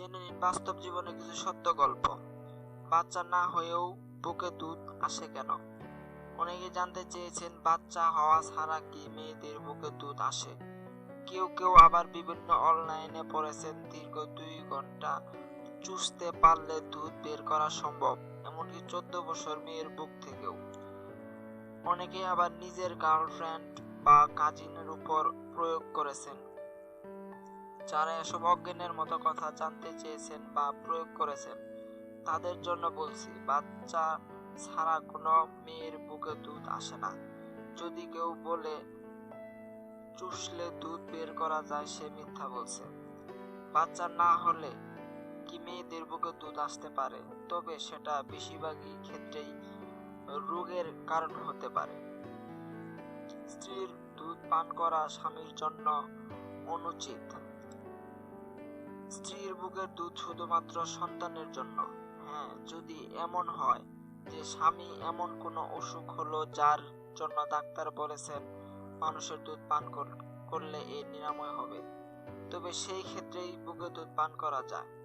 জেনে নিন বাস্তব জীবনে কিছু সত্য গল্প। বাচ্চা না হয়েও বুকে দুধ আসে কেন? অনেকে জানতে চেয়েছেন, বাচ্চা হওয়া ছাড়া কি মেয়েদের বুকে দুধ আসে? কেউ কেউ আবার বিভিন্ন অনলাইনে পড়েছেন, দীর্ঘ দুই ঘণ্টা চুষতে পারলে দুধ বের করা সম্ভব, এমনকি চোদ্দ বছর মেয়ের বুক থেকেও। অনেকে আবার নিজের গার্লফ্রেন্ড বা কাজিনের উপর প্রয়োগ করেছেন। যারা এসব অজ্ঞানের মতো কথা জানতে চেয়েছেন বা প্রয়োগ করেছেন, তাদের জন্য বলছি, বাচ্চা ছাড়া কোনো মেয়ের বুকে দুধ আসে না। যদি কেউ বলে, চুষলে দুধ বের করা যায় সে মিথ্যা বলছে। বাচ্চা না হলে কি মেয়েদের বুকে দুধ আসতে পারে? তবে সেটা বেশিরভাগই ক্ষেত্রেই রোগের কারণ হতে পারে। স্ত্রীর দুধ পান করা স্বামীর জন্য অনুচিত। স্ত্রীর বুকের দুধ শুধুমাত্র সন্তানের জন্য। হ্যাঁ যদি এমন হয় যে স্বামী এমন কোনো অসুখ হলো যার জন্য ডাক্তার বলেছেন, মানুষের দুধ পান করলে এর নিরাময় হবে। তবে সেই ক্ষেত্রেই বুকে দুধ পান করা যায়।